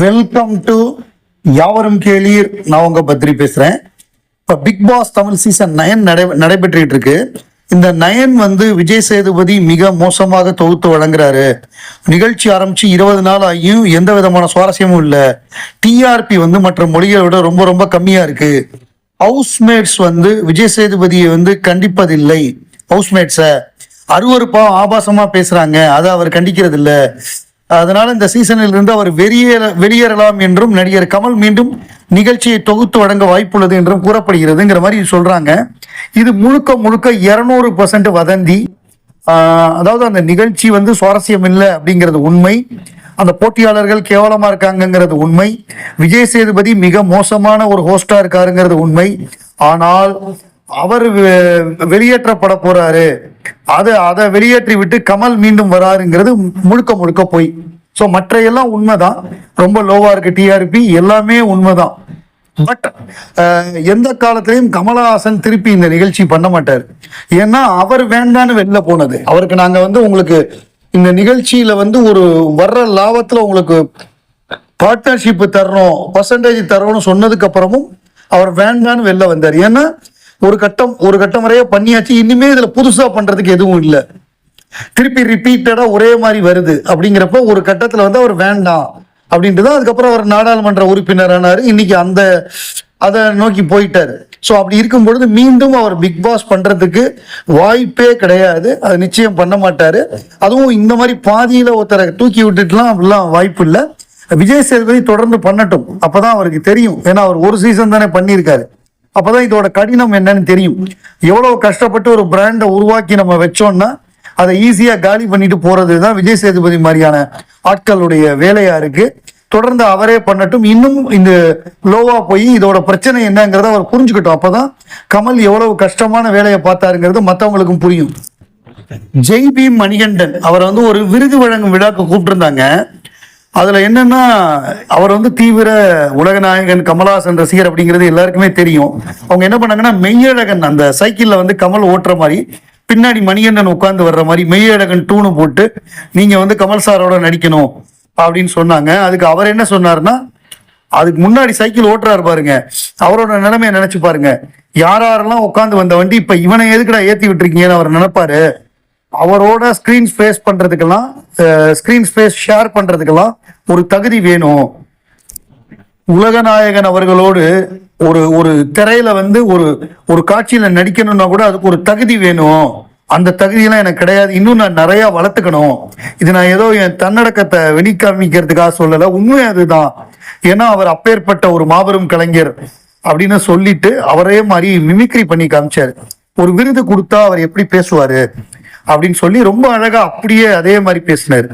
Welcome to யாவரும் கேளீர். நான் உங்க பத்ரி பேசுறேன். இப்ப Bigg Boss Tamil season nine நடை நடைபெற்றுட்டு இருக்கு இந்த நயன் வந்து விஜய் சேதுபதி மிக மோசமாக தொகுத்து வழங்குறாரு. நிகழ்ச்சி ஆரம்பிச்சு இருபது நாள் ஆகியும் எந்த விதமான சுவாரஸ்யமும் இல்லை. டிஆர்பி வந்து மற்ற மொழிகளை விட ரொம்ப ரொம்ப கம்மியா இருக்கு. ஹவுஸ்மேட்ஸ் வந்து விஜய் சேதுபதியை வந்து கண்டிப்பதில்லை. ஹவுஸ்மேட்ஸை அருவருப்பா ஆபாசமா பேசுறாங்க. அதை அவர் கண்டிக்கிறது இல்லை அதனால இந்த சீசனில் இருந்து அவர் வெளியேற வெளியேறலாம் என்றும் நடிகர் கமல் மீண்டும் நிகழ்ச்சியை தொகுத்து வழங்க வாய்ப்புள்ளது என்றும் கூறப்படுகிறதுங்கிற மாதிரி சொல்றாங்க. இது முழுக்க முழுக்க இருநூறு பர்சன்ட் வதந்தி. அதாவது அந்த நிகழ்ச்சி வந்து சுவாரஸ்யம் இல்லை அப்படிங்கிறது உண்மை. அந்த போட்டியாளர்கள் கேவலமா இருக்காங்கங்கிறது உண்மை. விஜய் சேதுபதி மிக மோசமான ஒரு ஹோஸ்டா இருக்காருங்கிறது உண்மை. ஆனால் அவர் வெ- வெளியேற்றப்பட போறாரு. அதை அதை வெளியேற்றி விட்டு கமல் மீண்டும் வராருங்கிறது முழுக்க முழுக்க போய். ஸோ மற்ற எல்லாம் உண்மைதான். ரொம்ப லோவா இருக்கு டிஆர்பி எல்லாமே உண்மைதான். பட் எந்த காலத்திலையும் கமலஹாசன் திருப்பி இந்த நிகழ்ச்சி பண்ண மாட்டார். ஏன்னா அவர் வேண்டான்னு வெளில போனது. அவருக்கு நாங்க வந்து உங்களுக்கு இந்த நிகழ்ச்சியில வந்து ஒரு வர்ற லாபத்துல உங்களுக்கு பார்ட்னர்ஷிப் தரணும் பர்சன்டேஜ் தரணும்னு சொன்னதுக்கு அப்புறமும் அவர் வேண்டான்னு வெளில வந்தார். ஏன்னா ஒரு கட்டம் ஒரு கட்டம் வரைய பண்ணியாச்சு. இனிமே இதுல புதுசா பண்றதுக்கு எதுவும் இல்லை. திருப்பி ரிப்பீட்டடா ஒரே மாதிரி வருது. அப்படிங்கிறப்ப ஒரு கட்டத்துல வந்து அவர் வேண்டாம். அப்படின்ட்டு தான் அதுக்கப்புறம் அவர் நாடாளுமன்ற உறுப்பினர் ஆனாரு. இன்னைக்கு அந்த அதை நோக்கி போயிட்டாரு. ஸோ அப்படி இருக்கும் பொழுது மீண்டும் அவர் பிக் பாஸ் பண்றதுக்கு வாய்ப்பே கிடையாது. அது நிச்சயம் பண்ண மாட்டாரு. அதுவும் இந்த மாதிரி பாதியில ஒருத்தரை தூக்கி விட்டுட்டுலாம் அப்படிலாம் வாய்ப்பு இல்லை. விஜய் சேதுபதி தொடர்ந்து பண்ணட்டும். அப்பதான் அவருக்கு தெரியும். ஏன்னா அவர் ஒரு சீசன் தானே பண்ணியிருக்காரு. அப்பதான் இதோட கடினம் என்னன்னு தெரியும். எவ்வளவு கஷ்டப்பட்டு ஒரு பிராண்டை உருவாக்கி நம்ம வச்சோம்னா அதை ஈஸியா காலி பண்ணிட்டு போறது தான் விஜய் சேதுபதி மாதிரியான ஆட்களுடைய வேலையா இருக்கு. தொடர்ந்து அவரே பண்ணட்டும். இன்னும் இந்த லோவா போய் இதோட பிரச்சனை என்னங்கிறத அவர் புரிஞ்சுக்கட்டும். அப்பதான் கமல் எவ்வளவு கஷ்டமான வேலையை பார்த்தாருங்கிறது மற்றவங்களுக்கும் புரியும். ஜெய் பீம் மணிகண்டன் அவர் வந்து ஒரு விருது வழங்கும் விழாக்கு கூப்பிட்டிருந்தாங்க. அதில் என்னன்னா அவர் வந்து தீவிர உலகநாயகன் கமலஹாசன் ரசிகர் அப்படிங்கிறது எல்லாருக்குமே தெரியும். அவங்க என்ன பண்ணாங்கன்னா மெய்யழகன் அந்த சைக்கிளில் வந்து கமல் ஓட்டுற மாதிரி பின்னாடி மணிகண்டன் உட்காந்து வர்ற மாதிரி மெய்யழகன் டூனு போட்டு நீங்கள் வந்து கமல் சாரோட நடிக்கணும் அப்படின்னு சொன்னாங்க. அதுக்கு அவர் என்ன சொன்னார்னா அதுக்கு முன்னாடி சைக்கிள் ஓட்டுறாரு பாருங்க. அவரோட நிலைமையை நினைச்சு பாருங்க. யார் யாரெல்லாம் உட்காந்து வந்த வண்டி இப்ப இவனை எதுக்குடா ஏத்தி விட்டுருக்கீங்கன்னு அவர் நினைப்பாரு. அவரோட ஸ்க்ரீன் ஸ்பேஸ் பண்றதுக்கெல்லாம் ஸ்கிரீன் ஸ்பேஸ் ஷேர் பண்றதுக்கெல்லாம் ஒரு தகுதி வேணும். உலகநாயகன் அவர்களோடு ஒரு ஒரு திரையில வந்து ஒரு ஒரு காட்சியில நடிக்கணும்னா கூட அதுக்கு ஒரு தகுதி வேணும். அந்த தகுதியெல்லாம் எனக்கு கிடையாது. இன்னும் நான் நிறையா வளர்த்துக்கணும். இது நான் ஏதோ என் தன்னடக்கத்தை வெளிக்காமிக்கிறதுக்காக சொல்லலை. உண்மை அதுதான். ஏன்னா அவர் அப்பேற்பட்ட ஒரு மாபெரும் கலைஞர் அப்படின்னு சொல்லிட்டு அவரே மாதிரி மிமிக்ரி பண்ணி காமிச்சாரு. ஒரு விருது கொடுத்தா அவர் எப்படி பேசுவாரு? அப்படின்னு சொல்லி ரொம்ப அழகா அப்படியே அதே மாதிரி பேசினாரு.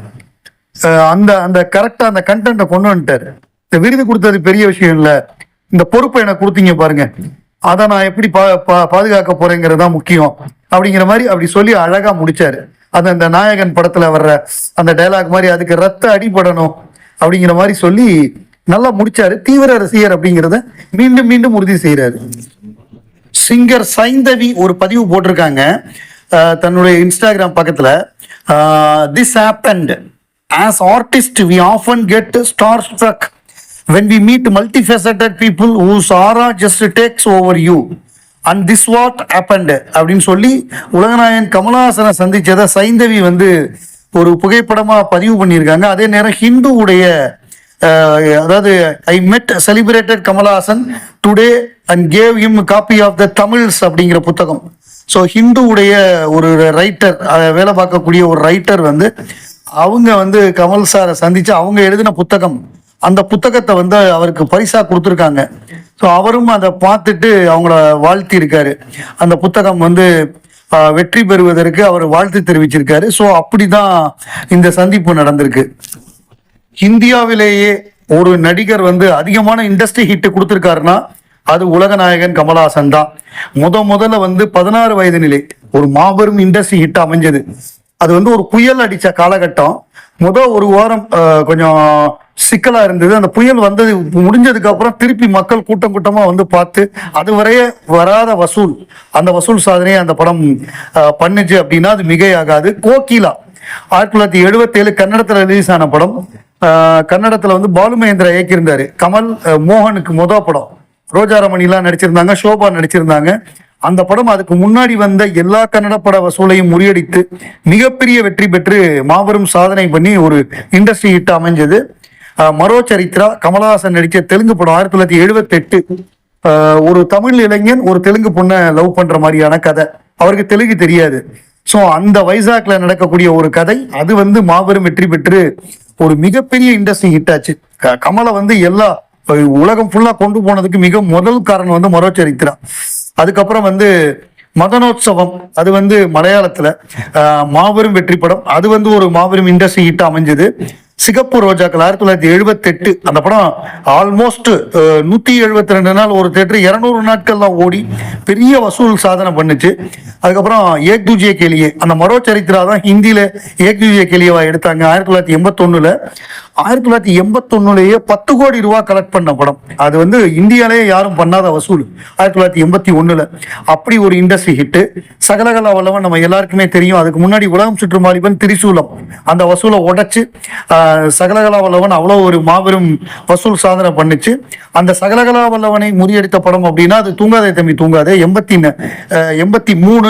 அந்த அந்த கரெக்டா அந்த கண்டென்ட்டை கொண்டு வந்துட்டாரு. இந்த விருது கொடுத்தது பெரிய விஷயம் இல்ல. இந்த பொறுப்பை எனக்கு கொடுத்தீங்க பாருங்க. அதை நான் எப்படி பா பா- பாதுகாக்க போறேங்கிறது தான் முக்கியம். அப்படிங்கிற மாதிரி அப்படி சொல்லி அழகா முடிச்சாரு. அது அந்த நாயகன் படத்துல வர்ற அந்த டயலாக் மாதிரி அதுக்கு ரத்த அடிபடணும் அப்படிங்கிற மாதிரி சொல்லி நல்லா முடிச்சாரு. தீவிர ரசிகர் அப்படிங்கிறத மீண்டும் மீண்டும் உறுதி செய்யறாரு சிங்கர் சைந்தவி ஒரு பதிவு போட்டிருக்காங்க. தன்னுடைய இன்ஸ்டாகிராம் பக்கத்துல this happened as artist we often get star struck when we meet multifaceted people whose aura just takes over you and this what happened அப்படின்னு சொல்லி உலகநாயகன் கமலஹாசனை சந்திச்சதை சைந்தவி வந்து ஒரு புகைப்படமா பதிவு பண்ணியிருக்காங்க. அதே நேரம் ஹிந்துவுடைய உடைய அதாவது I met celebrated Kamal Haasan today and gave him copy of the Tamils அப்படிங்கிற புத்தகம். ஸோ ஹிந்துவுடைய ஒரு ரைட்டர் வேலை பார்க்கக்கூடிய ஒரு ரைட்டர் வந்து அவங்க வந்து கமல் சாரை சந்தித்து அவங்க எழுதின புத்தகம் அந்த புத்தகத்தை வந்து அவருக்கு பரிசா கொடுத்துருக்காங்க. ஸோ அவரும் அதை பார்த்துட்டு அவங்கள வாழ்த்தி இருக்காரு அந்த புத்தகம் வந்து வெற்றி பெறுவதற்கு அவர் வாழ்த்து தெரிவிச்சிருக்காரு. ஸோ அப்படிதான் இந்த சந்திப்பு நடந்திருக்கு. இந்தியாவிலேயே ஒரு நடிகர் வந்து அதிகமான இண்டஸ்ட்ரி ஹிட் கொடுத்துருக்காருன்னா அது உலகநாயகன் கமலஹாசன் தான். முத முதல்ல வந்து பதினாறு வயது நிலை ஒரு மாபெரும் இண்டஸ்ட்ரி ஹிட் அமைஞ்சது. அது வந்து ஒரு புயல் அடித்த காலகட்டம். முத ஒரு வாரம் கொஞ்சம் சிக்கலா இருந்தது. அந்த புயல் வந்தது முடிஞ்சதுக்கு அப்புறம் திருப்பி மக்கள் கூட்டம் கூட்டமா வந்து பார்த்து அதுவரைய வராத வசூல். அந்த வசூல் சாதனையை அந்த படம் பண்ணுச்சு அப்படின்னா அது மிகையாகாது. கோகிலா ஆயிரத்தி தொள்ளாயிரத்தி எழுபத்தேழு கன்னடத்தில் ரிலீஸ் ஆன படம். கன்னடத்தில் கன்னடத்துல வந்து பாலுமகேந்திரா இயக்கியிருந்தாரு. கமல் மோகனுக்கு மொதல் படம். ரோஜாரமணிலாம் நடிச்சிருந்தாங்க சோபா நடிச்சிருந்தாங்க. அந்த படம் அதுக்கு முன்னாடி வந்த எல்லா கன்னட பட வசூலையும் முறியடித்து மிகப்பெரிய வெற்றி பெற்று மாபெரும் சாதனை பண்ணி ஒரு இண்டஸ்ட்ரி ஹிட் அமைஞ்சது. மரோ சரித்ரா கமலஹாசன் நடித்த தெலுங்கு படம் ஆயிரத்தி தொள்ளாயிரத்தி எழுபத்தெட்டு ஒரு தமிழ் இளைஞன் ஒரு தெலுங்கு பொண்ணை லவ் பண்ற மாதிரியான கதை. அவருக்கு தெலுங்கு தெரியாது. ஸோ அந்த வைசாக்ல நடக்கக்கூடிய ஒரு கதை அது வந்து மாபெரும் வெற்றி பெற்று ஒரு மிகப்பெரிய இண்டஸ்ட்ரி ஹிட் ஆச்சு. க- கமலை வந்து எல்லா உலகம் ஃபுல்லாக கொண்டு போனதுக்கு மிக முதல் காரணம் வந்து மரோச்சரித்திரா அதுக்கப்புறம் வந்து மதனோத்சவம். அது வந்து மலையாளத்துல மாபெரும் வெற்றி படம் அது வந்து ஒரு மாபெரும் இண்டஸ்ட்ரி ஹிட் அமைஞ்சது. சிகப்பு ரோஜாக்கள் ஆயிரத்தி தொள்ளாயிரத்தி எழுபத்தி எட்டு அந்த படம் ஆல்மோஸ்ட் நூத்தி எழுபத்தி ரெண்டு நாள் ஒரு தேட்டர் இருநூறு நாட்கள் தான் ஓடி பெரிய வசூல் சாதனை பண்ணுச்சு. அதுக்கப்புறம் ஏக் துஜிய கேலியே. அந்த மரோ சரித்திரா தான் ஹிந்தியில ஏக் துஜிய கேலியவா எடுத்தாங்க. ஆயிரத்தி தொள்ளாயிரத்தி எண்பத்தொன்னுல ஆயிரத்தி தொள்ளாயிரத்தி எண்பத்தொன்னுலேயே பத்து கோடி ரூபா கலெக்ட் பண்ண படம். அது வந்து இந்தியாலேயே யாரும் பண்ணாத வசூல். ஆயிரத்தி தொள்ளாயிரத்தி எண்பத்தி ஒன்றில் அப்படி ஒரு இண்டஸ்ட்ரி ஹிட்டு சகலகலா வல்லவன் நம்ம எல்லாருக்குமே தெரியும். அதுக்கு முன்னாடி உலகம் சுற்று மாலிபன் திரிசூலம். அந்த வசூலை உடைச்சு சகலகலா வல்லவன் அவ்வளோ ஒரு மாபெரும் வசூல் சாதனை பண்ணுச்சு. அந்த சகலகலா வல்லவனை முறியடித்த படம் அப்படின்னா அது தூங்காதே தம்பி தூங்காதே. எண்பத்தி எண்பத்தி மூணு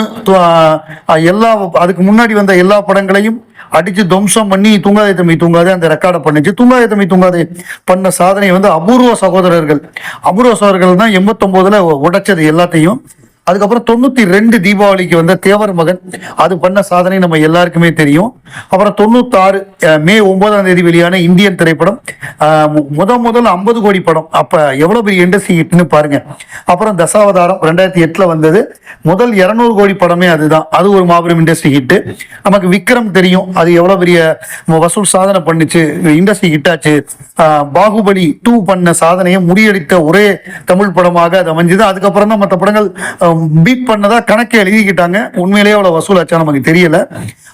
எல்லா அதுக்கு முன்னாடி வந்த எல்லா படங்களையும் அடிச்சு துவம்சம் பண்ணி தூங்காதே தம்பி தூங்காதே அந்த ரெக்கார்டை பண்ணிச்சு. தூங்காதே தம்பி தூங்காதே. பண்ண சாதனை வந்து அபூர்வ சகோதரர்கள். அபூர்வ சகோதரர்கள் தான் எண்பத்தொம்போதுல உடைச்சது எல்லாத்தையும். அதுக்கப்புறம் தொண்ணூத்தி ரெண்டு தீபாவளிக்கு வந்த தேவர் மகன். அது பண்ண சாதனை நம்ம எல்லாருக்குமே தெரியும். அப்புறம் தொண்ணூத்தாறு மே ஒன்பதாம் தேதி வெளியான இந்தியன் திரைப்படம் முத முதல் ஐம்பது கோடி படம். அப்ப எவ்வளவு பெரிய இண்டஸ்ட்ரி ஹிட்னு பாருங்க. அப்புறம் தசாவதாரம் ரெண்டாயிரத்தி எட்டுல வந்தது. முதல் இருநூறு கோடி படமே அதுதான். அது ஒரு மாபெரும் இண்டஸ்ட்ரி ஹிட்டு. நமக்கு விக்ரம் தெரியும். அது எவ்வளவு பெரிய வசூல் சாதனை பண்ணுச்சு. இண்டஸ்ட்ரி ஹிட் ஆச்சு பாகுபலி டூ பண்ண சாதனையை முறியடித்த ஒரே தமிழ் படமாக அது அமைஞ்சது. அதுக்கப்புறம் தான் மற்ற படங்கள் பீட் பண்ணதா கணக்கை எழுதிக்கிட்டாங்க. உண்மையிலேயே அவ்வளவு வசூல் ஆச்சா நமக்கு தெரியல.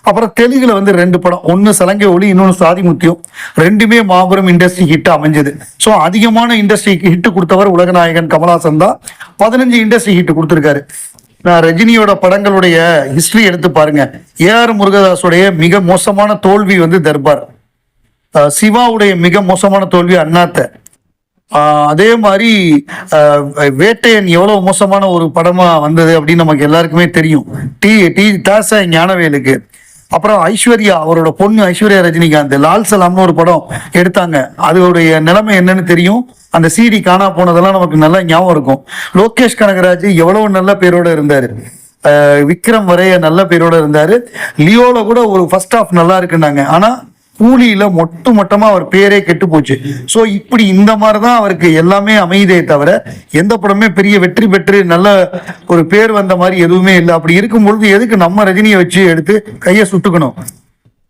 அப்புறம் தெலுங்குல வந்து ரெண்டு படம். ஒன்னு சலங்கை ஒளி இன்னொன்னு சாதி முத்தியம் ரெண்டுமே மாபெரும் இண்டஸ்ட்ரி ஹிட் அமைஞ்சது. ஸோ அதிகமான இண்டஸ்ட்ரி ஹிட் கொடுத்தவர் உலகநாயகன் கமலஹாசன் தான். பதினஞ்சு இண்டஸ்ட்ரி ஹிட் கொடுத்துருக்காரு. நான் ரஜினியோட படங்களுடைய ஹிஸ்டரி எடுத்து பாருங்க. ஏஆர் முருகதாஸுடைய மிக மோசமான தோல்வி வந்து தர்பார். அஹ் சிவாவுடைய மிக மோசமான தோல்வி அண்ணாத்த. ஆஹ் அதே மாதிரி வேட்டையன் எவ்வளவு மோசமான ஒரு படமா வந்தது அப்படின்னு நமக்கு எல்லாருக்குமே தெரியும். டி டி தாச ஞானவேலுக்கு. அப்புறம் ஐஸ்வர்யா அவரோட பொண்ணு ஐஸ்வர்யா ரஜினிகாந்த் லால் சலாம்னு ஒரு படம் எடுத்தாங்க. அதோடைய நிலைமை என்னன்னு தெரியும். அந்த சீடி காணா போனதெல்லாம் நமக்கு நல்லா ஞாபகம் இருக்கும். லோகேஷ் கனகராஜ் எவ்வளவு நல்ல பேரோட இருந்தாரு. விக்ரம் வரைய நல்ல பேரோட இருந்தாரு. லியோல கூட ஒரு ஃபர்ஸ்ட் ஆஃப் நல்லா இருக்குன்னாங்க. ஆனா கூலியில மொட்டு மொட்டமா அவர் பேரே கெட்டு போச்சு. சோ இப்படி இந்த மாதிரிதான் அவருக்கு எல்லாமே அமையுதே தவிர எந்த படமே பெரிய வெற்றி பெற்று நல்ல ஒரு பேர் வந்த மாதிரி எதுவுமே இல்லை. அப்படி இருக்கும் பொழுது எதுக்கு நம்ம ரஜினியை வச்சு எடுத்து கையை சுட்டுக்கணும்?